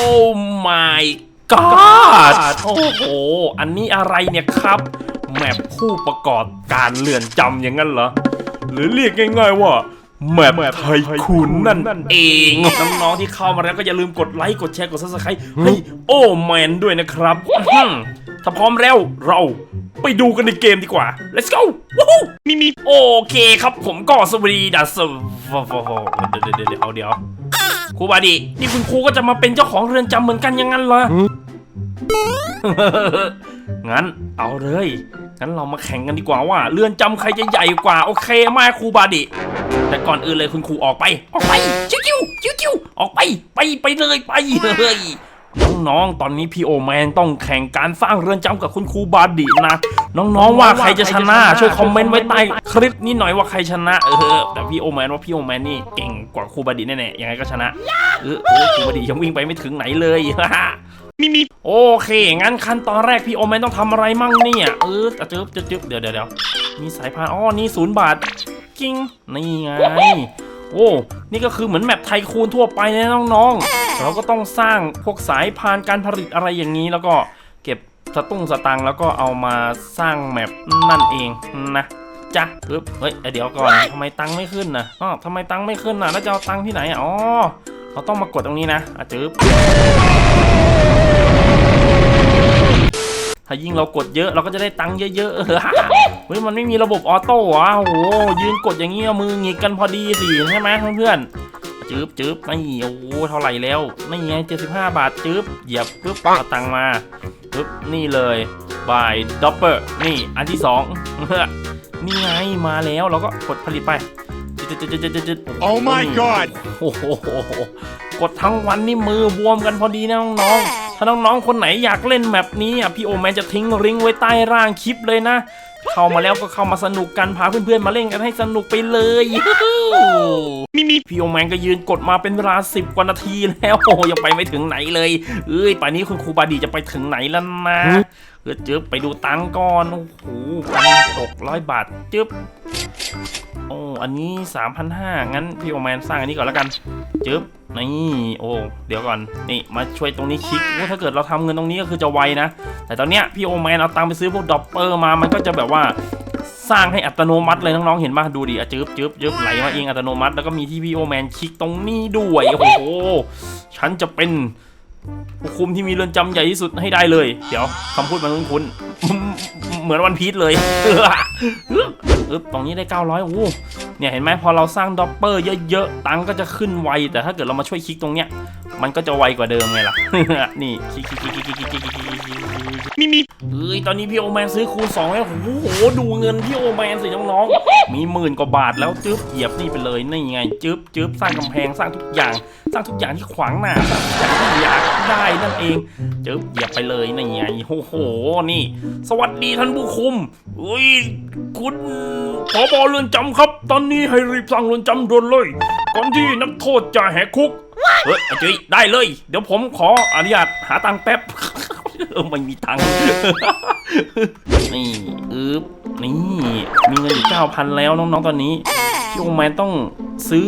โอ้ my god โอ้โห อันนี้อะไรเนี่ยครับ แมปผู้ประกอบการเรือนจำอย่างนั้นเหรอ หรือเรียกง่ายๆว่าแมปไทยคุณนั่นเอง น้องๆที่เข้ามาแล้วก็อย่าลืมกดไลค์ กดแชร์ กด subscribe ให้โอ้แมนด้วยนะครับอื้อหือถ้าพร้อมแล้วเราไปดูกันในเกมดีกว่า let's go วู้ฮู้มีมีโอเคครับผมก็สวัสดีดัสเดี๋ยวเดี๋ยวเดี๋ยวเดี๋ยว ครูบาดีนี่คุณครูก็จะมาเป็นเจ้าของเรือนจำเหมือนกันอยังงั้นเหรอ งั้นเอาเลย งั้นเรามาแข่งกันดีกว่าว่า เรือนจำใครจะใหญ่กว่า โอเคไหมาครูบาดิแต่ก่อนอื่นเลยคุณครูออกไป ออกไป คิวคิวคิวคิวออกไป ไปไปเลยไปเลย น้องๆ ตอนนี้พี่โอแมนต้องแข่งการสร้างเรือนจำกับคุณครูบาดินะ น้องๆ ว่าใครจะชนะ ช่วยคอมเมนต์ไว้ใต้คลิปนี้หน่อยว่าใครชนะ เออ แต่พี่โอแมนว่าพี่โอแมนนี่เก่งกว่าครูบาดิแน่ๆ ยังไงก็ชนะ เออโอ้ครูบาดิยังวิ่งไปไม่ถึงไหนเลยมีมีโอเค งั้นขั้นตอนแรกพี่โอแมนต้องทำอะไรมั่งเนี่ย เออจะจึ๊บจะจึ๊บเดี๋ยวเดี๋ยวเดี๋ยวมีสายพานอ๋อ นี่ศูนย์บาทกิ้งนี่ไง โอ้ นี่ก็คือเหมือนแมปไทคูนทั่วไปนะน้องๆ เราก็ต้องสร้างพวกสายพานการผลิตอะไรอย่างนี้ แล้วก็เก็บสตุ้งสตังค์แล้วก็เอามาสร้างแมปนั่นเองนะจ้ะปึ๊บเฮ้ยเดี๋ยวก่อนทำไมตังค์ไม่ขึ้นนะอ๋อทำไมตังค์ไม่ขึ้นนะแล้วจะเอาตังค์ที่ไหนอะอ๋อเราต้องมากดตรงนี้นะอะจึ๊บถ้ายิ่งเรากดเยอะเราก็จะได้ตังค์เยอะๆเฮ้ยมันไม่มีระบบออโต้เหรอะโอ้โหยืนกดอย่างงี้เอามือหงิกกันพอดีสิใช่ไหมเพื่อนๆ จืบจืบนี่โอ้โหเท่าไหร่แล้วนี่ไงเจ็ดสิบห้าบาทจืบเหยียบปึ๊บเอาตังค์มาปึ๊บนี่เลยบายด็อปเปอร์นี่อันที่สองนี่ไงมาแล้วเราก็กดผลิตไปจึ๊ดจึ๊ดจึ๊ดจึ๊ดจึ๊ด Oh my god โอ้โหกดทั้งวันนี่มือบวมกันพอดีนะน้องๆถ้าน้องๆคนไหนอยากเล่นแมปนี้อะพี่โอแมนจะทิ้งลิงก์ไว้ใต้ร่างคลิปเลยนะ เข้ามาแล้วก็เข้ามาสนุกกันพาเพื่อนๆมาเล่นกันให้สนุกไปเลยมีมีพี่โอแมนก็ยืนกดมาเป็นเวลาสิบกว่านาทีแล้วโอ้ยังไปไม่ถึงไหนเลยเอ้ยป่านนี้คุณครูบาดีจะไปถึงไหนแล้วนะเออจึ๊บไปดูตังค์ก่อนโอ้โหพันหกร้อยบาทจึ๊บ โอ้ อันนี้ 3,500 งั้นพี่โอแมนสร้างอันนี้ก่อนแล้วกัน จึ๊บ นี่ โอ้ เดี๋ยวก่อน นี่ มาช่วยตรงนี้คลิกถ้าเกิดเราทำเงินตรงนี้ก็คือจะไวนะ แต่ตอนเนี้ยพี่โอแมนเอาตังไปซื้อพวกดอปเปอร์มา มันก็จะแบบว่าสร้างให้อัตโนมัติเลยน้องๆ เห็นป่ะ ดูดิอะจึ๊บจึ๊บจึ๊บไหลมาเองอัตโนมัติ แล้วก็มีที่พี่โอแมนคลิกตรงนี้ด้วย โอ้โห ฉันจะเป็น ผู้คุมที่มีเรือนจำใหญ่ที่สุดให้ได้เลย เดี๋ยวคำพูดมันคุ้นๆเหมือนวันพีชเลยอึ๊บตรงนี้ได้ 900โอ้โห เนี่ยเห็นไหมพอเราสร้างด็อปเปอร์เยอะๆ ตังก็จะขึ้นไว แต่ถ้าเกิดเรามาช่วยคลิกตรงเนี้ย มันก็จะไวกว่าเดิมไงล่ะ นี่คลิกคลิกคลิกคลิกคลิกคลิกคลิกมีมีเฮ้ยตอนนี้พี่โอแมนซื้อคูณงแล้ว โอ้โห ดูเงินพี่โอแมนสิน้องๆ มีหมื่นกว่าบาทแล้วจึ๊บเหยียบนี่ไปเลย นี่ไงจึ๊บจึ๊บสร้างกำแพงสร้างทุกอย่าง สร้างทุกอย่างที่ขวางหน้าสร้างทุกอย่างที่อยากได้นั่นเองจึ๊บเหยียบไปเลยนี่ไงโอ้โห นี่ สวัสดีท่านผู้คุมอุ้ยคุณขอบอเรือนจำครับตอนนี้ให้รีบสร้างเรือนจำด่วนเลย ก่อนที่นักโทษจะแหกคุก เฮ้ยอาจุยได้เลย เดี๋ยวผมขออนุญาตหาตังค์แป๊บ เออไม่มีตังค์ นี่อึบนี่มีเงินอยู่เก้าพันแล้วน้องๆตอนนี้พี่โอแมนต้องซื้อ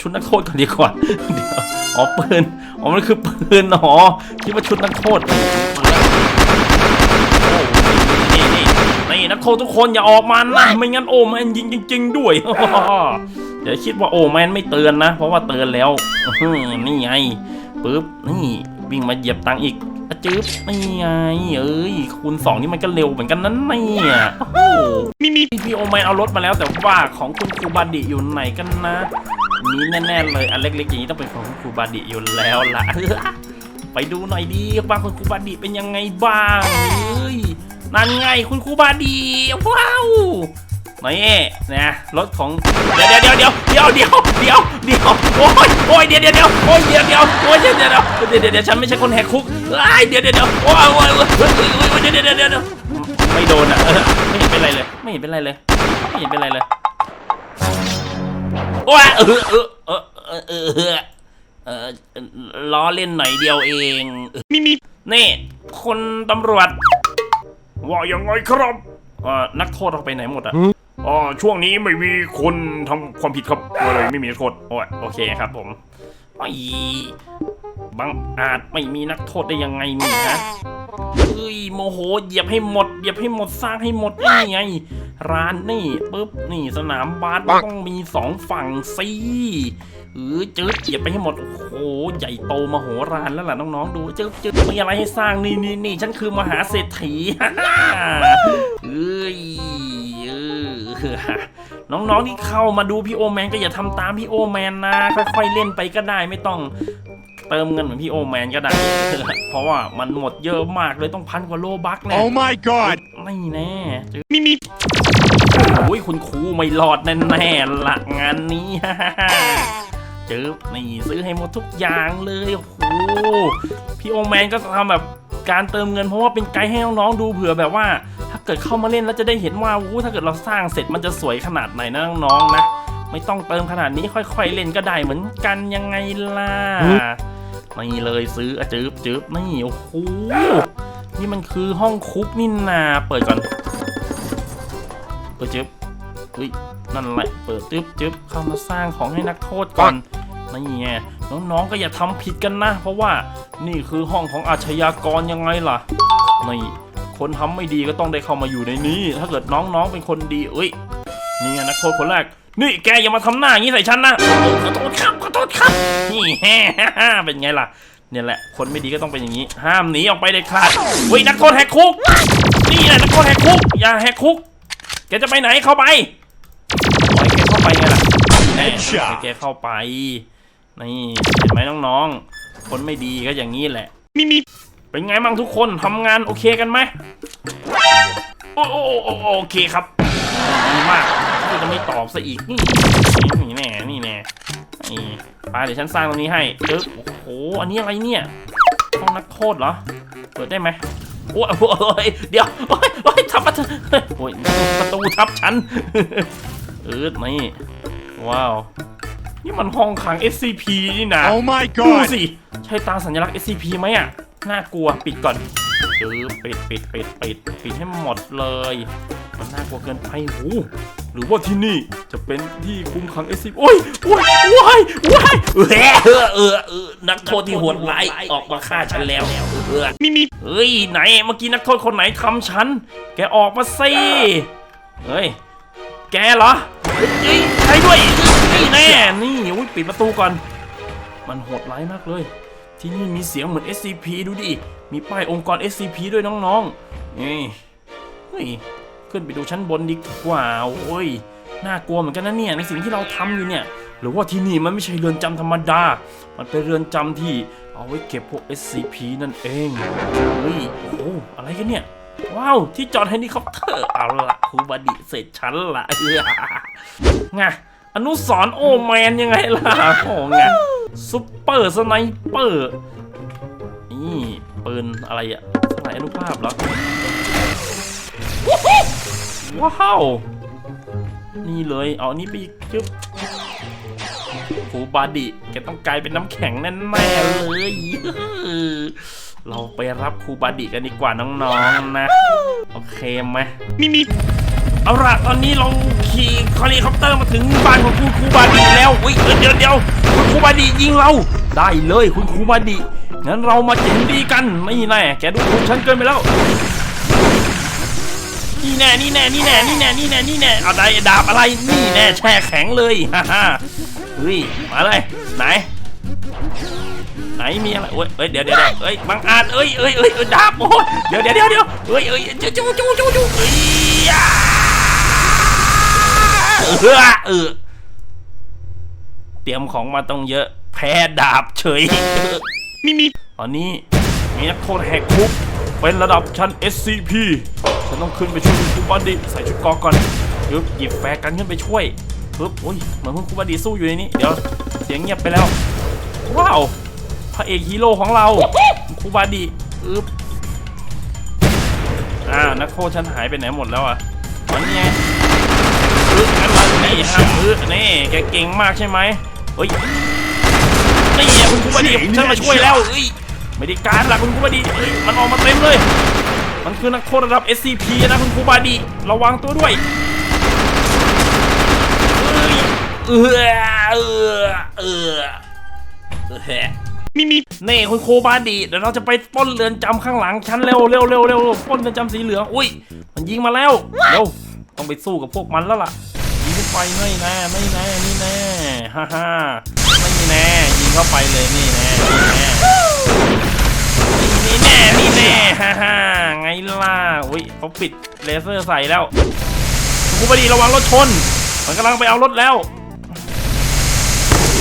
ชุดนักโทษก่อนดีกว่าเดี๋ยวอ๋อปืนอ๋อมันคือปืนอ๋อคิดว่าชุดนักโทษ นี่นี่ นี่นักโทษทุกคนอย่าออกมานะไม่งั้นโอแมนยิงจริง ๆ ด้วยเดี๋ยวคิดว่าโอแมนไม่เตือนนะ เพราะว่าเตือนแล้วอื้อหือนี่ไงปึ๊บนี่วิ่งมาเหยียบตังค์อีกอะจึ๊บนี่ไงเอ้ยคูณสองนี่มันก็เร็วเหมือนกันนั้นเนี่ยโอ้โหมีมีพี่โอแมนเอารถมาแล้วแต่ว่าของคุณครูบาดิอยู่ไหนกันนะอันนี้แน่ๆเลยอันเล็กๆอย่างนี้ต้องเป็นของคุณครูบาดิอยู่แล้วล่ะไปดูหน่อยดีว่าคุณครูบาดีเป็นยังไงบ้างเฮ้ย นั่นไงคุณครูบาดีว้าวนี่นะรถของเดี๋ยวเดี๋ยวเดี๋ยวเดี๋ยวเดี๋ยวเดี๋ยวเดี๋ยวโอ้ยโอ้ยเดี๋ยวเดี๋ยวเดี๋ยวโอ้ยเดี๋ยวเดี๋ยวโอ้ยเดี๋ยวเดี๋ยวเดี๋ยวเดี๋ยวเดี๋ยวฉันไม่ใช่คนแหกคุกไอ้เดี๋ยวเดี๋ยวเดี๋ยวโอ้ยโอ้ยโอ้ยโอ้ยโอ้ยเดี๋ยวเดี๋ยวเดี๋ยวเดี๋ยวไม่โดนอะไม่เห็นเป็นไรเลย ไม่เห็นเป็นไรเลยไม่เห็นเป็นไรเลยโอ้ยเออเออเออเออเออเออเออล้อเล่นหน่อยเดียวเองมีมีนี่คนตำรวจ ว่ายังไงครับเอ่อนักโทษเราไปไหนหมดอะอ๋อช่วงนี้ไม่มีคนทำความผิดครับก็เลยไม่มีนักโทษโอ้ยโอเคครับผมไอ้บังอาจไม่มีนักโทษได้ยังไงนี่ฮะ เฮ้ยโมโหเหยียบให้หมดเหยียบให้หมดสร้างให้หมดนี่ไง ร้านนี่ปุ๊บนี่สนามบาสมันต้องมีสองฝั่งสิเออจืดเหยียบไปให้หมดโอ้โหใหญ่โตมโหฬารแล้วล่ะน้องๆดูจืดจืดมีอะไรให้สร้างนี่นี่นี่ฉันคือมหาเศรษฐีเอ้ยเออน้องๆที่เข้ามาดูพี่โอแมนก็อย่าทำตามพี่โอแมนนะค่อยๆเล่นไปก็ได้ไม่ต้อง เติมเงินเหมือนพี่โอแมนก็ได้ เพราะว่ามันหมดเยอะมากเลยต้องพันกว่าโลบักแน่ Oh my god! ไม่แน่มีมีโอ้ยคุณครูไม่รอดแน่ๆละงานนี้เจอนี่ซื้อให้หมดทุกอย่างเลยโอ้โหพี่โอแมนก็ทำแบบการเติมเงินเพราะว่าเป็นไกด์ให้น้องๆดูเผื่อแบบว่า ถ้าเกิดเข้ามาเล่นแล้วจะได้เห็นว่าโอ้โหถ้าเกิดเราสร้างเสร็จมันจะสวยขนาดไหนนะน้องๆนะ ไม่ต้องเติมขนาดนี้ค่อย ๆ เล่นก็ได้เหมือนกันยังไงล่ะ นี่เลยซื้ออจืบจืบนี่โอ้โหนี่มันคือห้องคุกนี่นาเปิดก่อนเปิดจืบอุ้ยนั่นแหละเปิดจืบจืบเข้ามาสร้างของให้นักโทษก่อนนี่ไงน้องๆก็อย่าทำผิดกันนะ เพราะว่านี่คือห้องของอาชญากรยังไงล่ะนี่คนทำไม่ดีก็ต้องได้เข้ามาอยู่ในนี้ ถ้าเกิดน้องๆเป็นคนดีเอ้ยนี่ไงนักโทษคนแรก นี่แกอย่ามาทำหน้าอย่างนี้ใส่ฉันนะขอโทษครับ ษครับนี่แฮ่เป็นไงล่ะเนี่ยแหละ คนไม่ดีก็ต้องเป็นอย่างนี้ ห้ามหนีออกไปเด็ดขาดเฮ้ยนักโทษแหกคุก นี่แหละนักโทษแหกคุก อย่าแหกคุก แกจะไปไหนเข้าไปปล่อยแกเข้าไปไงล่ะแหมปล่อยแกเข้าไป นี่เห็นไหมน้องๆ คนไม่ดีก็อย่างนี้แหละ มีมี เป็นไงบ้างทุกคนทำงานโอเคกันไหมโอ้โอ้โอ้โอเคครับดีมากก็จะไม่ตอบซะอีกนี่นี่แน่นี่แน่ นี่ไปเดี๋ยวฉันสร้างตรงนี้ให้เออโอ้โห อันนี้อะไรเนี่ยห้องนักโทษเหรอ เปิดได้ไหมโอ้ยโอ้ยเดี๋ยวโอ้ยโอ้ยทับประตูโอ้ยประตูทับฉันเออนี่ว้าว นี่มันห้องขัง SCP นี่นะ Oh my ดู god! สิ ใช่ตาสัญลักษณ์ SCP ไหมอะ น่ากลัวปิดก่อนเออปิดปิดปิดปิดปิดให้หมดเลย มันน่ากลัวเกินไปหูห รือว่าที่นี่จะเป็นที่คุมขัง SCP โอ้ยโอ้ยว้ายว้ายเออเออเออเออนักโทษที่โหดร้ายออกมาฆ่าฉันแล้วเออมีมีเฮ้ยไหนเมื่อกี้นักโทษคนไหนทำฉัน แกออกมาสิเฮ้ยแกเหรอเฮ้ยใครด้วยนี่แน่นี่อุ้ยปิดประตูก่อน มันโหดร้ายมากเลย ที่นี่มีเสียงเหมือน SCP ดูดิมีป้ายองค์กร SCP ด้วยน้องๆนี่เฮ้ย ขึ้นไปดูชั้นบนดีกว่า โอ้ย น่ากลัวเหมือนกันนะเนี่ยในสิ่งที่เราทำอยู่เนี่ย หรือว่าที่นี่มันไม่ใช่เรือนจำธรรมดา มันเป็นเรือนจำที่เอาไว้เก็บพวก SCP นั่นเอง เฮ้ย โอ้อะไรกันเนี่ย ว้าว ที่จอดเฮลิคอปเตอร์ เอาละครูบดีเสร็จฉันละเออไงอนุสรโอแมนยังไงล่ะ โอ้ไงซุปเปอร์สไนเปอร์นี่ปืนอะไรอะสไนอนุภาพเหรอ ว้าวนี่เลย เอานี่ไปอีกจึ๊บครูบาดิแกต้องกลายเป็นน้ำแข็งแน่ๆเลยเราไปรับครูบาดิกันดีกว่าน้องๆนะ โอเคไหมมีมีเอาละตอนนี้เราขี่เฮลิคอปเตอร์มาถึงบ้านของคุณครูบาดิแล้วอุ้ยเดี๋ยวเดี๋ยวเดี๋ยวคุณครูบาดิยิงเรา ได้เลยคุณครูบาดิงั้นเรามาเจ๋งดีกันไม่แน่แกดูถูกฉันเกินไปแล้ว นี่แน่นี่แน่นี่แน่นี่แน่นี่แน่นี่แน่เอาได้ดาบอะไรนี่แน่แช่แข็งเลยฮ่าฮ่าเฮ้ยมาเลยไหน ไหนมีอะไรโอ้ยเอ้ยเดี๋ยวเดี๋ยวเอ้ยบังอาจเอ้ยเอ้ยเอ้ยดาบโอ้ยเดี๋ยวเดี๋ยวเดี๋ยวเดี๋ยวเอ้ยเอ้ยจูจูจูจูจูเอ้ยอ่าเออเออเตรียมของมาต้องเยอะ แพ้ดาบเฉยมีมีตอนนี้มีนักโทษแหกคุก เป็นระดับชั้น SCP ฉันต้องขึ้นไปช่วยคุณครูบอดีใส่ชุดเกอก่อนปึ๊บหยิบแฟร์กันขึ้นไปช่วยปึ๊บโอ้ยเหมือนคุณครูบอดีสู้อยู่ในนี้เดี๋ยวเสียงเงียบไปแล้วว้าวพระเอกฮีโร่ของเราคุณครูบาดีอึ๊บอ่านักโทษฉันหายไปไหนหมดแล้วอะตอนนี้ไงอึ๊บงั้นมานี่ฮะอึ๊บนี่แกเก่งมากใช่ไหมเฮ้ยนี่ไงคุณครูบาดีฉันมาช่วยแล้วเอ้ย ไม่ได้การละคุณครูบาดีเอ้ยมันออกมาเต็มเลย มันคือนักโทษระดับ SCP นะคุณครูบาดีระวังตัวด้วยเอ้ยเออเออเออเออมีมีนี่คุณครูบาดีเดี๋ยวเราจะไปป้นเรือนจำข้างหลังฉันเร็วเร็วเร็วเร็วป้นเรือนจำสีเหลืองอุ้ย มันยิงมาแล้วเร็วต้องไปสู้กับพวกมันแล้วล่ะยิงเข้าไปไม่แน่ไม่แน่นี่แน่ฮ่าฮ่าไม่แน่ยิงเข้าไปเลยนี่แน่นี่แน่ แน่นี่แน่ฮ่าฮ่าไงล่ะอุ้ยเขาปิดเลเซอร์ใส่แล้วคุณบดีระวังรถชน มันกำลังไปเอารถแล้ว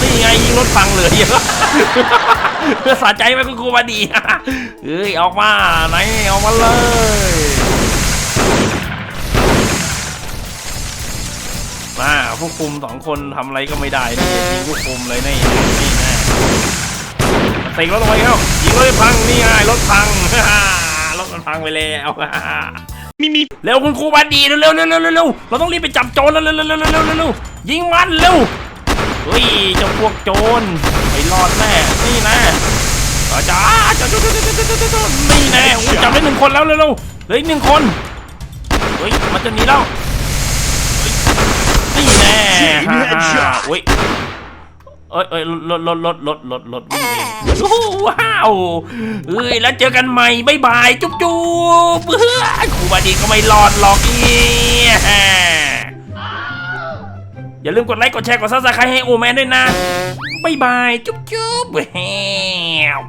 นี่ไงยิงรถพังเลยเพื่อสะใจไหมคุณครูบดีเอ้ยออกมาไหนออกมาเลยมาผู้คุมสองคนทำอะไรก็ไม่ได้นี่ยิงผู้คุมเลยนี่ นี่แน่ติงรถลงไปเข้ายิงรถให้พังนี่ไงรถพังรถมันพังไปแล้วมีมีเร็วคุณครูบาดีเร็วเร็วเร็วเร็วเร็วเราต้องรีบไปจับโจรแล้วเร็วเร็วเร็วเร็วเร็วเร็วยิงมันเร็วเฮ้ยเจ้าพวกโจรไม่รอดแน่นี่แน่อาจารย์จ้าจ้าจ้าจ้าจ้าจ้าจ้านี่แน่โอ้ยจับได้หนึ่งคนแล้วเร็วเร็วเหลืออีกหนึ่งคนเฮ้ยมันจะหนีแล้วนี่แน่ฮ่าฮ่าอุ้ย เอ้ยเอ้ยรถรถรถรถรถรถวิ่งเองโอ้โหว้าวเอ้ยแล้วเจอกันใหม่บายบายจุ๊บจุ๊บเฮ้ยครูบาดีก็ไม่รอดหรอกเนี่ยอย่าลืมกดไลค์กดแชร์กดซับสไครต์ให้โอแมนด้วยนะบายบายจุ๊บจุ๊บแฮว